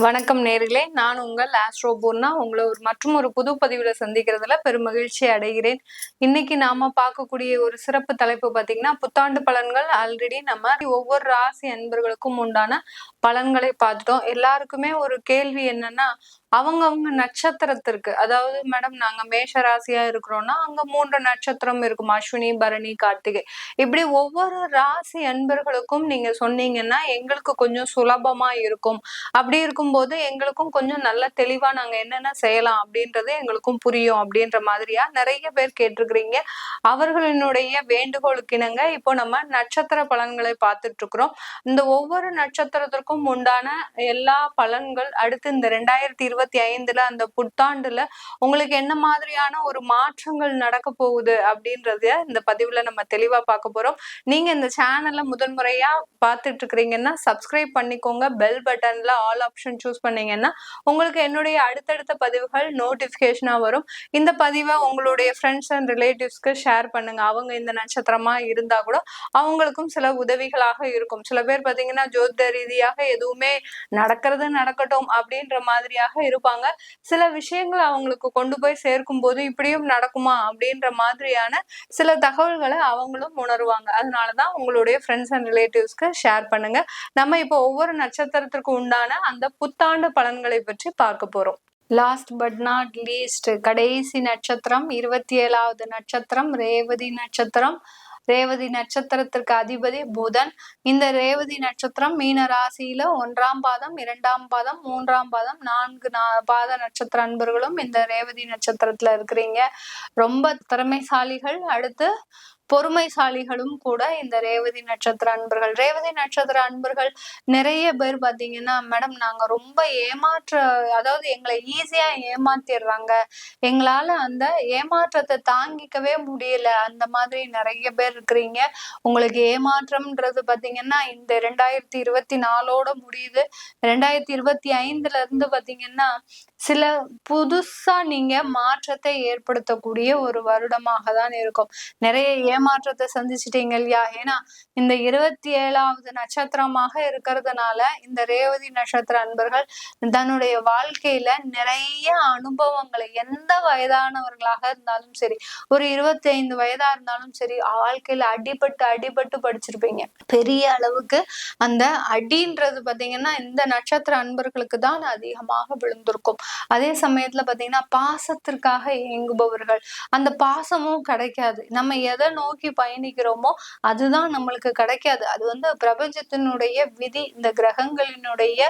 வணக்கம் நேர்களே. நான் உங்கள் ஆஸ்ட்ரோ பூர்ணா. உங்களை ஒரு மற்றும் ஒரு புது பதிவுல சந்திக்கிறதுல பெரும் மகிழ்ச்சி அடைகிறேன். இன்னைக்கு நாம பார்க்கக்கூடிய ஒரு சிறப்பு தலைப்பு பார்த்தீங்கன்னா புத்தாண்டு பலன்கள். ஆல்ரெடி நம்ம ஒவ்வொரு ராசி அன்பர்களுக்கும் உண்டான பலன்களை பார்த்துட்டோம். எல்லாருக்குமே ஒரு கேள்வி என்னன்னா அவங்க அவங்க நட்சத்திரத்திற்கு அதாவது மேடம் நாங்க மேஷ ராசியா இருக்கிறோம்னா அங்க மூன்று நட்சத்திரம் இருக்கும்? அஸ்வினி பரணி கார்த்திகை. இப்படி ஒவ்வொரு ராசி அன்பர்களுக்கும் நீங்க சொன்னீங்கன்னா எங்களுக்கு கொஞ்சம் சுலபமா இருக்கும். அப்படி இருக்கும்போது எங்களுக்கும் கொஞ்சம் நல்ல தெளிவா நாங்க என்னென்ன செய்யலாம் அப்படின்றது எங்களுக்கும் புரியும் அப்படின்ற மாதிரியா நிறைய பேர் கேட்டிருக்கிறீங்க. அவர்களினுடைய வேண்டுகோளுக்கு இணங்க இப்போ நம்ம நட்சத்திர பலன்களை பார்த்துட்டு இருக்கிறோம் இந்த ஒவ்வொரு நட்சத்திரத்திற்கும் உண்டான எல்லா பலன்கள் அடுத்து இந்த ரெண்டாயிரத்தி இருபது இருபத்தி ஐந்துல அந்த புத்தாண்டுல உங்களுக்கு என்ன மாதிரியான ஒரு மாற்றங்கள் நடக்க போகுது அப்படின்றத இந்த பதிவுல நம்ம தெளிவா பார்க்க போறோம். நீங்க இந்த சேனல்ல முதல் முறையா பார்த்துட்டு இருக்கிறீங்கன்னா சப்ஸ்கிரைப் பண்ணிக்கோங்க. பெல் பட்டன்ல ஆல் ஆப்ஷன் சூஸ் பண்ணீங்கன்னா உங்களுக்கு என்னுடைய அடுத்தடுத்த பதிவுகள் நோட்டிபிகேஷனா வரும். இந்த பதிவை உங்களுடைய ஃப்ரெண்ட்ஸ் அண்ட் ரிலேட்டிவ்ஸ்க்கு ஷேர் பண்ணுங்க. அவங்க இந்த நட்சத்திரமா இருந்தா கூட அவங்களுக்கும் சில உதவிகளாக இருக்கும். சில பேர் பாத்தீங்கன்னா ஜோதிட ரீதியாக எதுவுமே நடக்கிறது நடக்கட்டும் அப்படின்ற மாதிரியாக இருப்பாங்க. சில விஷயங்களை அவங்களுக்கு கொண்டு போய் சேர்க்கும் போது இப்படியும் நடக்குமா அப்படின்ற மாதிரியான சில தகவல்களை அவங்களும் உணருவாங்க. அதனாலதான் உங்களுடைய ஃப்ரெண்ட்ஸ் அண்ட் ரிலேட்டிவ்ஸ்க்கு ஷேர் பண்ணுங்க. நம்ம இப்போ ஒவ்வொரு நட்சத்திரத்திற்கு உண்டான அந்த புத்தாண்டு பலன்களை பற்றி பார்க்க போறோம். லாஸ்ட் பட் நாட் லீஸ்ட் கடைசி நட்சத்திரம் இருபத்தி ஏழாவது நட்சத்திரம் ரேவதி நட்சத்திரம் ரேவதி நட்சத்திரத்திற்கு அதிபதி புதன். இந்த ரேவதி நட்சத்திரம் மீன ராசியில ஒன்றாம் பாதம் இரண்டாம் பாதம் மூன்றாம் பாதம் நான்கு பாத நட்சத்திர அன்பர்களும் இந்த ரேவதி நட்சத்திரத்துல இருக்கிறீங்க. ரொம்ப திறமைசாலிகள். அடுத்து பொறுமைசாலிகளும் கூட இந்த ரேவதி நட்சத்திர அன்பர்கள். ரேவதி நட்சத்திர அன்பர்கள் நிறைய பேர் பாத்தீங்கன்னா மேடம் நாங்க ரொம்ப ஏமாற்ற அதாவது எங்களை ஈஸியா ஏமாத்திடுறாங்க எங்களால அந்த ஏமாற்றத்தை தாங்கிக்கவே முடியல. அந்த மாதிரி நிறைய பேர் இருக்கிறீங்க. உங்களுக்கு ஏமாற்றம்ன்றது பாத்தீங்கன்னா இந்த ரெண்டாயிரத்தி இருபத்தி நாலோட முடியுது. ரெண்டாயிரத்தி இருபத்தி ஐந்துல இருந்து பாத்தீங்கன்னா சில புதுசா நீங்க மாற்றத்தை ஏற்படுத்தக்கூடிய ஒரு வருடமாக தான் இருக்கும். நிறைய இடமாற்றத்தை சந்திச்சிட்டீங்க இல்லையா ஏன்னா இந்த இருபத்தி ஏழாவது நட்சத்திரமாக இருக்கிறதுனால இந்த ரேவதி நட்சத்திர அன்பர்கள் தன்னுடைய வாழ்க்கையில நிறைய அனுபவங்களை எந்த வயதானவர்களாக இருந்தாலும் சரி ஒரு இருபத்தி ஐந்து வயதா இருந்தாலும் சரி வாழ்க்கையில அடிபட்டு அடிபட்டு படிச்சிருப்பீங்க. பெரிய அளவுக்கு அந்த அடின்றது பாத்தீங்கன்னா இந்த நட்சத்திர அன்பர்களுக்கு தான் அதிகமாக விழுந்திருக்கும். அதே சமயத்துல பாத்தீங்கன்னா பாசத்திற்காக இயங்குபவர்கள். அந்த பாசமும் கிடைக்காது. நம்ம எதை நோக்கி பயணிக்கிறோமோ அதுதான் நம்மளுக்கு கிடைக்காது. அது வந்து பிரபஞ்சத்தினுடைய விதி இந்த கிரகங்களினுடைய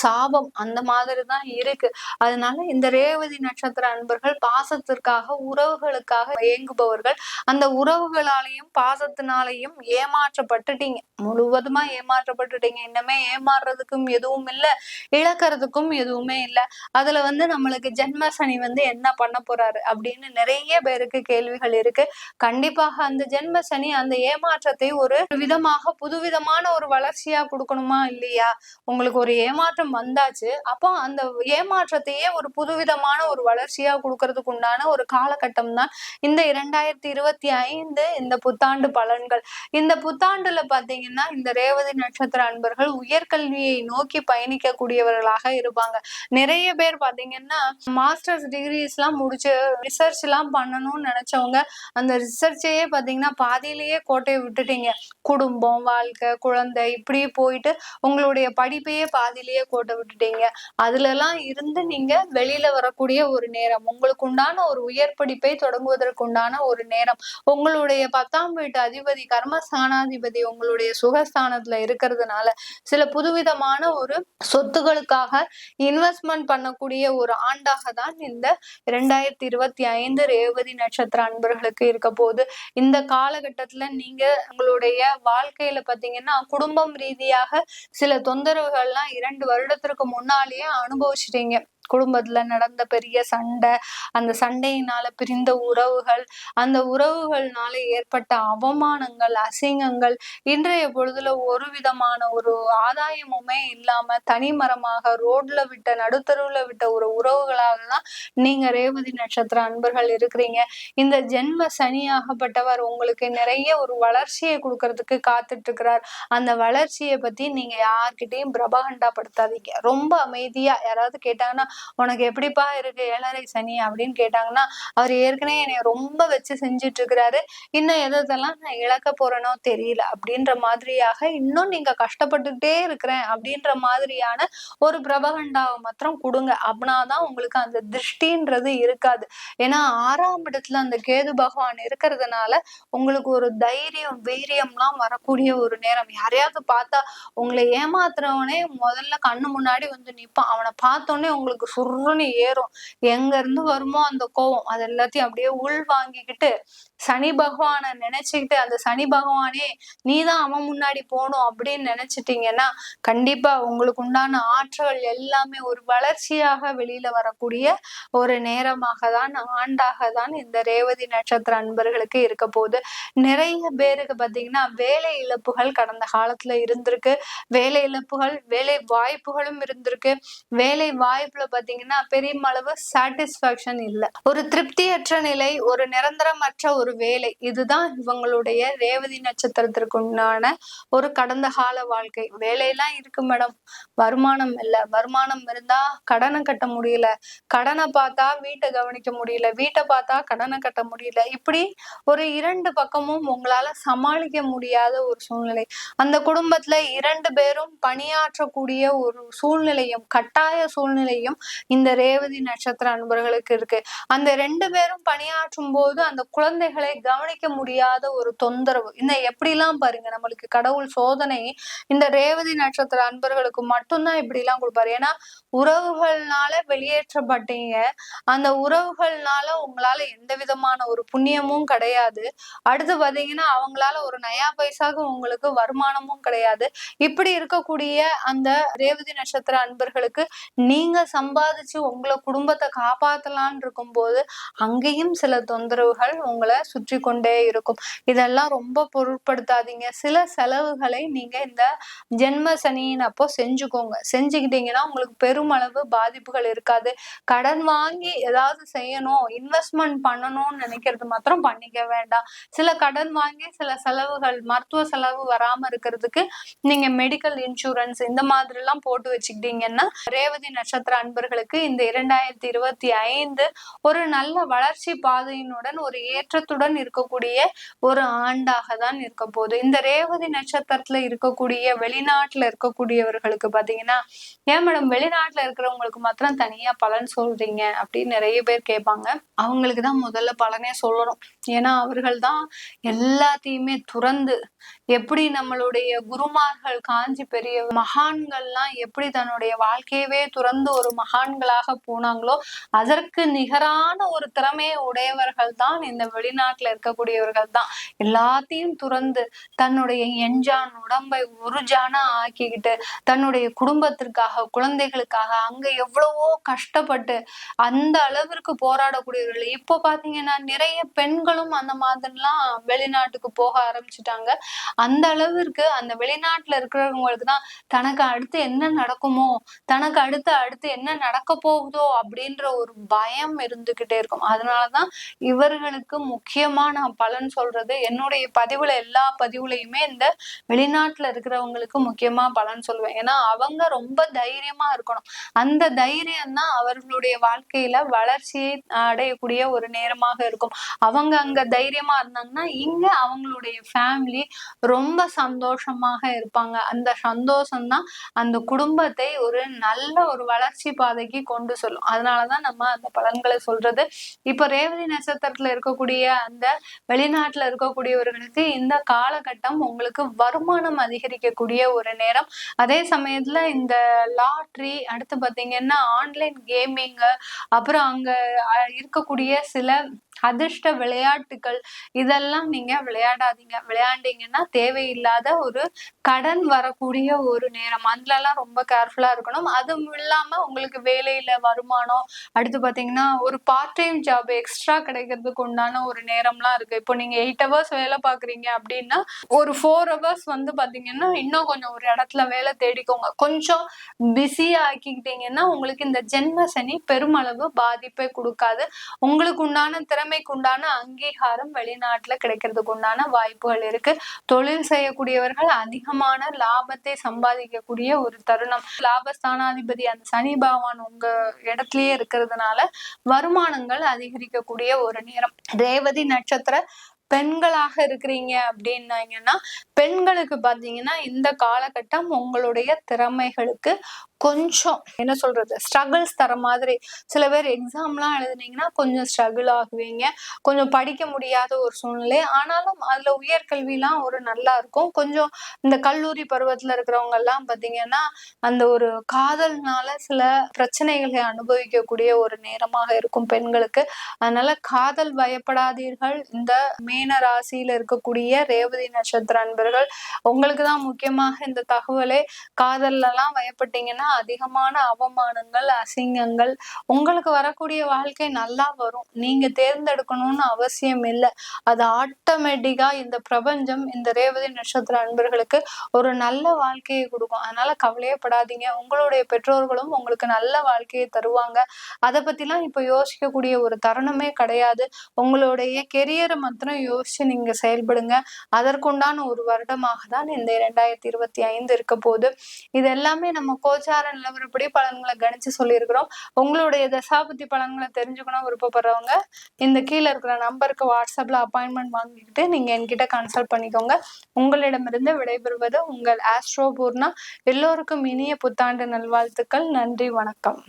சாபம் அந்த மாதிரி தான் இருக்கு. அதனால இந்த ரேவதி நட்சத்திர அன்பர்கள் பாசத்திற்காக உறவுகளுக்காக இயங்குபவர்கள் அந்த உறவுகளாலையும் பாசத்தினாலையும் ஏமாற்றப்பட்டுட்டீங்க. முழுவதுமா ஏமாற்றப்பட்டுட்டீங்க. இன்னமே ஏமாறுறதுக்கும் எதுவும் இல்லை இழக்கிறதுக்கும் எதுவுமே இல்லை. அதுல வந்து நம்மளுக்கு ஜென்ம சனி வந்து என்ன பண்ண போறாரு அப்படின்னு நிறைய பேருக்கு கேள்விகள் இருக்கு. கண்டிப்பாக அந்த ஜென்ம சனி அந்த ஏமாற்றத்தை ஒரு விதமாக புதுவிதமான ஒரு வளர்ச்சியா கொடுக்கணுமா இல்லையா? உங்களுக்கு ஒரு ஏமாற்றம் வந்தாச்சு. அப்போ அந்த ஏமாற்றத்தையே ஒரு புதுவிதமான ஒரு வளர்ச்சியா கொடுக்கறதுக்கு உண்டான ஒரு காலகட்டம் தான் இந்த இரண்டாயிரத்தி இருபத்தி ஐந்து இந்த புத்தாண்டு பலன்கள். இந்த புத்தாண்டுல பாத்தீங்கன்னா இந்த ரேவதி நட்சத்திர அன்பர்கள் உயர்கல்வியை நோக்கி பயணிக்கக்கூடியவர்களாக இருப்பாங்க. நிறைய பேர் பாத்தீங்கன்னா மாஸ்டர்ஸ் டிகிரிஸ் எல்லாம் முடிச்சு ரிசர்ச் எல்லாம் பண்ணணும்னு நினைச்சவங்க அந்த ரிசர்ச்சையே பாத்தீங்கன்னா பாதியிலேயே கோட்டையை விட்டுட்டீங்க. குடும்பம் வாழ்க்கை குழந்தை இப்படி போயிட்டு உங்களுடைய படிப்பையே பாதியிலேயே கோட்டை விட்டுட்டீங்க. அதுல எல்லாம் இருந்து நீங்க வெளியில வரக்கூடிய ஒரு நேரம். உங்களுக்கு உண்டான ஒரு உயர் படிப்பை தொடங்குவதற்கு உண்டான ஒரு நேரம். உங்களுடைய பத்தாம் வீட்டு அதிபதி கர்மஸ்தானாதிபதி உங்களுடைய சுகஸ்தானத்துல இருக்கிறதுனால சில புதுவிதமான ஒரு சொத்துகளுக்காக இன்வெஸ்ட்மெண்ட் பண்ணக்கூடிய ஒரு ஆண்டாக தான் இந்த இரண்டாயிரத்தி இருபத்தி ஐந்து ரேவதி நட்சத்திர அன்பர்களுக்கு இருக்க போது இந்த காலகட்டத்துல நீங்க உங்களுடைய வாழ்க்கையில பாத்தீங்கன்னா குடும்பம் ரீதியாக சில தொந்தரவுகள்லாம் இரண்டு வருடத்திற்கு முன்னாலேயே அனுபவிச்சிட்டீங்க. குடும்பத்துல நடந்த பெரிய சண்டை அந்த சண்டையினால பிரிந்த உறவுகள் அந்த உறவுகள்னால ஏற்பட்ட அவமானங்கள் அசிங்கங்கள் இன்றைய பொழுதுல ஒரு விதமான ஒரு ஆதாயமுமே இல்லாம தனிமரமாக ரோட்ல விட்ட நடுத்தருவுல விட்ட ஒரு உறவுகளாக தான் நீங்க ரேவதி நட்சத்திர அன்பர்கள் இருக்கிறீங்க. இந்த ஜென்ம சனியாகப்பட்டவர் உங்களுக்கு நிறைய ஒரு வளர்ச்சியை கொடுக்கறதுக்கு காத்துட்டு இருக்கிறார் அந்த வளர்ச்சியை பத்தி நீங்க யார்கிட்டயும் பிரபகண்டா படுத்தாதீங்க. ரொம்ப அமைதியா யாராவது கேட்டாங்கன்னா உனக்கு எப்படிப்பா இருக்கு ஏழரை சனி அப்படின்னு கேட்டாங்கன்னா அவர் ஏற்கனவே என்னை ரொம்ப வச்சு செஞ்சுட்டு இருக்கிறாரு இன்னும் எதெல்லாம் நான் இழக்க போறேனோ தெரியல அப்படின்ற மாதிரியாக இன்னும் நீங்க கஷ்டப்பட்டுட்டே இருக்கிறேன் அப்படின்ற மாதிரியான ஒரு பிரபகண்டாவை மாத்திரம் கொடுங்க. அப்படின்னாதான் உங்களுக்கு அந்த திருஷ்டின்றது இருக்காது. ஏன்னா ஆறாம் இடத்துல அந்த கேது பகவான் இருக்கிறதுனால உங்களுக்கு ஒரு தைரியம் வீரியம்லாம் வரக்கூடிய ஒரு நேரம். யாரையாவது பார்த்தா உங்களை ஏமாத்துறவனே முதல்ல கண்ணு முன்னாடி வந்து நிற்பான் அவனை பார்த்தோன்னே உங்களுக்கு சுருன்னு ஏறும். எங்க இருந்து வருமோ அந்த கோவம். அது எல்லாத்தையும் அப்படியே உள் வாங்கிக்கிட்டு சனி பகவானை நினைச்சுக்கிட்டு அந்த சனி பகவானே நீதான் அவன் முன்னாடி போகணும் அப்படின்னு நினைச்சிட்டீங்கன்னா கண்டிப்பா உங்களுக்கு உண்டான ஆற்றல் எல்லாமே ஒரு வளர்ச்சியாக வெளியில வரக்கூடிய ஒரு நேரமாக தான் ஆண்டாக தான் இந்த ரேவதி நட்சத்திர அன்பர்களுக்கு இருக்க போகுது. நிறைய பேருக்கு பாத்தீங்கன்னா வேலை இழப்புகள் கடந்த காலத்துல இருந்திருக்கு. வேலை இழப்புகள் வேலை வாய்ப்புகளும் இருந்திருக்கு. வேலை வாய்ப்புல பாத்தீங்கன்னா பெரியமளவு சாட்டிஸ்பாக்சன் இல்லை. ஒரு திருப்தியற்ற நிலை ஒரு நிரந்தரமற்ற ஒரு வேலை இதுதான் இவங்களுடைய ரேவதி நட்சத்திரத்திற்கு உண்டான ஒரு கடந்த கால வாழ்க்கை. வேலையெல்லாம் இருக்கு மேடம். வருமானம் இல்ல. வருமானம் இருந்தா கடனை கட்ட முடியல. கடனை பார்த்தா வீட்டை கவனிக்க முடியல. வீட்டை பார்த்தா கடனை கட்ட முடியல. இப்படி ஒரு இரண்டு பக்கமும் உங்களால சமாளிக்க முடியாத ஒரு சூழ்நிலை. அந்த குடும்பத்துல இரண்டு பேரும் பணியாற்றக்கூடிய ஒரு சூழ்நிலையும் கட்டாய சூழ்நிலையும் இந்த ரேவதி நட்சத்திர அன்பர்களுக்கு இருக்கு. அந்த ரெண்டு பேரும் பணியாற்றும் போது அந்த குழந்தைகளை கவனிக்க முடியாத ஒரு தொந்தரவு. இந்த எப்படிலாம் பாருங்க நம்மளுக்கு கடவுள் சோதனை இந்த ரேவதி நட்சத்திர அன்பர்களுக்கு மட்டும்தான் இப்படி எல்லாம் கொடுப்பாரு. ஏன்னா உறவுகள்னால வெளியேற்றப்பட்டீங்க. அந்த உறவுகள்னால உங்களால எந்த விதமான ஒரு புண்ணியமும் கிடையாது. அடுத்து பாத்தீங்கன்னா அவங்களால ஒரு நயா பைசாக உங்களுக்கு வருமானமும் கிடையாது. இப்படி இருக்கக்கூடிய அந்த ரேவதி நட்சத்திர அன்பர்களுக்கு நீங்க சம்பாதிச்சு உங்களை குடும்பத்தை காப்பாத்தலான் இருக்கும் போது அங்கேயும் சில தொந்தரவுகள் உங்களை சுற்றி கொண்டே இருக்கும். இதெல்லாம் ரொம்ப பொருட்படுத்தாதீங்க. சில செலவுகளை நீங்க இந்த ஜென்ம சனியின் அப்போ செஞ்சுக்கோங்க. செஞ்சுக்கிட்டீங்கன்னா உங்களுக்கு பெரும் பெருமளவு பாதிப்புகள் இருக்காது. கடன் வாங்கி ஏதாவது செய்யணும் இன்வெஸ்ட்மெண்ட் பண்ணணும்னு நினைக்கிறது மாத்திரம் பண்ணிக்க வேண்டாம். சில கடன் வாங்கி சில செலவுகள் மருத்துவ செலவு வராம இருக்கிறதுக்கு நீங்க மெடிக்கல் இன்சூரன்ஸ் இந்த மாதிரி எல்லாம் போட்டு வச்சுக்கிட்டீங்கன்னா ரேவதி நட்சத்திர அன்பர்களுக்கு இந்த இரண்டாயிரத்தி இருபத்தி ஐந்து ஒரு நல்ல வளர்ச்சி பாதையினுடன் ஒரு ஏற்றத்துடன் இருக்கக்கூடிய ஒரு ஆண்டாக தான் இருக்க போகுது. இந்த ரேவதி நட்சத்திரத்துல இருக்கக்கூடிய வெளிநாட்டுல இருக்கக்கூடியவர்களுக்கு பாத்தீங்கன்னா ஏன் மேடம் வெளிநாட்டு வெளிநாட்டுல இருக்கிறவங்களுக்கு மாத்திரம் தனியா பலன் சொல்றீங்க அப்படின்னு நிறைய பேர் கேட்பாங்க. அவங்களுக்கு தான் முதல்ல பலனே சொல்லணும். ஏன்னா அவர்கள் தான் எல்லாத்தையுமே துறந்து எப்படி நம்மளுடைய குருமார்கள் காஞ்சி பெரிய மகான்கள்லாம் எப்படி தன்னுடைய வாழ்க்கையவே துறந்து ஒரு மகான்களாக போனாங்களோ அதற்கு நிகரான ஒரு திறமையை உடையவர்கள் தான் இந்த வெளிநாட்டுல இருக்கக்கூடியவர்கள் தான். எல்லாத்தையும் துறந்து தன்னுடைய எஞ்சான் உடம்பை உருஜான ஆக்கிக்கிட்டு தன்னுடைய குடும்பத்திற்காக குழந்தைகளுக்காக அங்க எவ்வளவோ கஷ்டப்பட்டு அந்த அளவிற்கு போராடக்கூடியவர்கள். இப்போ பாத்தீங்கன்னா நிறைய பெண்களும் அந்த மாதிரிலாம் வெளிநாட்டுக்கு போக ஆரம்பிச்சுட்டாங்க. அந்த அளவிற்கு அந்த வெளிநாட்டுல இருக்கிறவங்களுக்கு தான் தனக்கு அடுத்து என்ன நடக்குமோ தனக்கு அடுத்து அடுத்து என்ன நடக்க போகுதோ அப்படின்ற ஒரு பயம் இருந்துகிட்டே இருக்கும். அதனாலதான் இவர்களுக்கு முக்கியமா நான் பலன் சொல்றது என்னுடைய பதிவுல எல்லா பதிவுலையுமே இந்த வெளிநாட்டுல இருக்கிறவங்களுக்கு முக்கியமா பலன் சொல்லுவேன். ஏன்னா அவங்க ரொம்ப தைரியமா இருக்கணும். அந்த தைரியம் தான் அவர்களுடைய வாழ்க்கையில வளர்ச்சியை அடையக்கூடிய ஒரு நேரமாக இருக்கும். அவங்க அங்க தைரியமா இருந்தாங்கன்னா இங்க அவங்களுடைய ஃபேமிலி ரொம்ப சந்தோஷமாக இருப்பாங்க. அந்த சந்தோஷம் தான் அந்த குடும்பத்தை ஒரு நல்ல ஒரு வளர்ச்சி பாதைக்கு கொண்டு சொல்லும். அதனாலதான் நம்ம அந்த பலன்களை சொல்றது. இப்ப ரேவதி நட்சத்திரத்துல இருக்கக்கூடிய அந்த வெளிநாட்டுல இருக்கக்கூடியவர்களுக்கு இந்த காலகட்டம் உங்களுக்கு வருமானம் அதிகரிக்கக்கூடிய ஒரு நேரம். அதே சமயத்துல இந்த லாட்ரி அடுத்து பாத்தீங்கன்னா ஆன்லைன் கேமிங் அப்புறம் அங்க இருக்கக்கூடிய சில அதிர்ஷ்ட விளையாட்டுகள் இதெல்லாம் நீங்க விளையாடாதீங்க. விளையாண்டீங்கன்னா தேவையில்லாத ஒரு கடன் வரக்கூடிய ஒரு நேரம். அதுல எல்லாம் ரொம்ப கேர்ஃபுல்லா இருக்கணும். அதுவும் இல்லாம உங்களுக்கு வேலையில வருமானம் அடுத்து பாத்தீங்கன்னா ஒரு பார்ட் டைம் ஜாப் எக்ஸ்ட்ரா கிடைக்கிறதுக்கு உண்டான ஒரு நேரம்லாம் இருக்கு. இப்போ நீங்க எயிட் ஹவர்ஸ் வேலை பாக்குறீங்க அப்படின்னா ஒரு ஃபோர் ஹவர்ஸ் வந்து பாத்தீங்கன்னா இன்னும் கொஞ்சம் ஒரு இடத்துல வேலை தேடிக்கோங்க. கொஞ்சம் பிஸி ஆக்கிக்கிட்டீங்கன்னா உங்களுக்கு இந்த ஜென்ம சனி பெருமளவு பாதிப்பை கொடுக்காது. உங்களுக்கு உண்டான திறமை திறமைக்கு உண்டான அங்கீகாரம் வெளிநாட்டுல கிடைக்கிறதுக்கு உண்டான வாய்ப்புகள் இருக்கு. தொழில் செய்யக்கூடியவர்கள் அதிகமான லாபத்தை சம்பாதிக்கக்கூடிய ஒரு தருணம். லாபஸ்தானாதிபதி அந்த சனி பகவான் உங்க இடத்துலயே இருக்கிறதுனால வருமானங்கள் அதிகரிக்கக்கூடிய ஒரு நேரம். ரேவதி நட்சத்திர பெண்களாக இருக்கிறீங்க அப்படின்னாங்கன்னா பெண்களுக்கு பார்த்தீங்கன்னா இந்த காலகட்டம் உங்களுடைய திறமைகளுக்கு கொஞ்சம் என்ன சொல்றது ஸ்ட்ரகிள்ஸ் தர மாதிரி. சில பேர் எக்ஸாம்லாம் எழுதுனீங்கன்னா கொஞ்சம் ஸ்ட்ரகிள் ஆகுவீங்க. கொஞ்சம் படிக்க முடியாத ஒரு சூழ்நிலை. ஆனாலும் அதுல உயர்கல்விலாம் ஒரு நல்லா இருக்கும். கொஞ்சம் இந்த கல்லூரி பருவத்துல இருக்கிறவங்க எல்லாம் பாத்தீங்கன்னா அந்த ஒரு காதல்னால சில பிரச்சனைகளை அனுபவிக்கக்கூடிய ஒரு நேரமாக இருக்கும் பெண்களுக்கு. அதனால காதல் பயப்படாதீர்கள். இந்த மீன ராசியில இருக்கக்கூடிய ரேவதி நட்சத்திர அன்பர்கள் உங்களுக்கு தான் முக்கியமாக இந்த தகவலை காதல்லாம் பயப்பட்டீங்கன்னா அதிகமான அவமானங்கள் அசிங்கங்கள் உங்களுக்கு வரக்கூடிய வாழ்க்கை நல்லா வரும். நீங்க தேர்ந்தெடுக்கணும்னு அவசியம் இல்லை. அது ஆட்டோமேட்டிக்கா இந்த பிரபஞ்சம் இந்த ரேவதி நட்சத்திர அன்பர்களுக்கு ஒரு நல்ல வாழ்க்கையை கொடுக்கும். அதனால கவலையே படாதீங்க உங்களுடைய பெற்றோர்களும் உங்களுக்கு நல்ல வாழ்க்கையை தருவாங்க. அதை பத்திலாம் இப்ப யோசிக்கக்கூடிய ஒரு தருணமே கிடையாது. உங்களுடைய கெரியரை மாத்திரம் யோசிச்சு நீங்க செயல்படுங்க. அதற்குண்டான ஒரு வருடமாக தான் இந்த இரண்டாயிரத்தி இருபத்தி ஐந்து இருக்க போகுது. இது எல்லாமே நம்ம கோச்சார நிலவரப்படி பலன்களை கணிச்சு சொல்லியிருக்கிறோம். உங்களுடைய தசாபுத்தி பலன்களை தெரிஞ்சுக்கணும் விருப்பப்படுறவங்க இந்த கீழே இருக்கிற நம்பருக்கு வாட்ஸ்அப்ல அப்பாயின்மெண்ட் வாங்கிக்கிட்டு நீங்க என்கிட்ட கன்சல்ட் பண்ணிக்கோங்க. உங்களிடமிருந்து விடைபெறுவது உங்கள் ஆஸ்ட்ரோ பூர்ணா எல்லோருக்கும் இனிய புத்தாண்டு நல்வாழ்த்துக்கள். நன்றி வணக்கம்.